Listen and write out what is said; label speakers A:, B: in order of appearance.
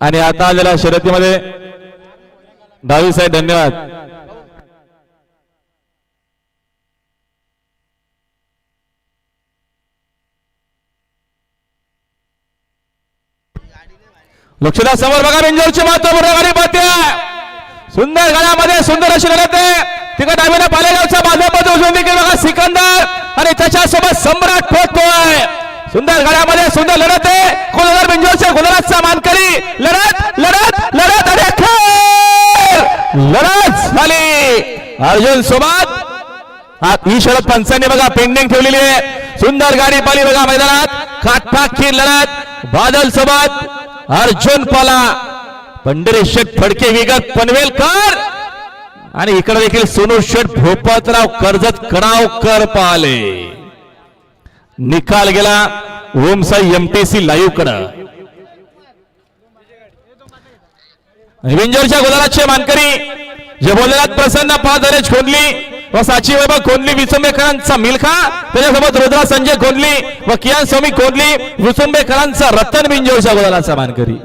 A: आणि आता आलेल्या शर्यतीमध्ये दहावी साहेब धन्यवाद. लक्षदा समोर बघा बिंजोरची महत्त्वपूर्ण गाडी पाहते सुंदर गाड्यामध्ये सुंदर अशी लढत आहे. तिकडे डावीने पालेगावचा भाजपमध्ये उजून देखील बघा सिकंदर. आणि त्याच्यासोबत सम्राट पोहोचतोय सुंदर गाड्यामध्ये सुंदर लढत आहे. कोलर बिंजोरच्या गुजरातचा मानकरी. लढत लढत लढत अरे लढत झाली. अर्जुन सोबत. हा ही शरद पंचांनी बघा पेंडिंग ठेवलेली आहे. सुंदर गाडी पाली बघा मैदानात. काठाखीर लढत. बादल सोबत. अर्जुन पाला. पंढरी शेठ फडके विगत पनवेलकर. आणि इकडे देखील सोनू शेठ भोपतराव कर्जत कडावकर पाले. निकाल गेला. ओमसाई एमटीसी लाईव्ह कडं. विंजोरच्या गोलाचे मानकरी. जे बोललेला प्रसन्न पादरेज खोदली व साची बाबा कोंडली विसुंबेकरांचा मिल्खा. त्याच्यासोबत रुद्रा संजय कोंडली व कियान स्वामी कोंडली विसुंबेकरांचा रतन बिंजोरच्या गोलाचा मानकरी.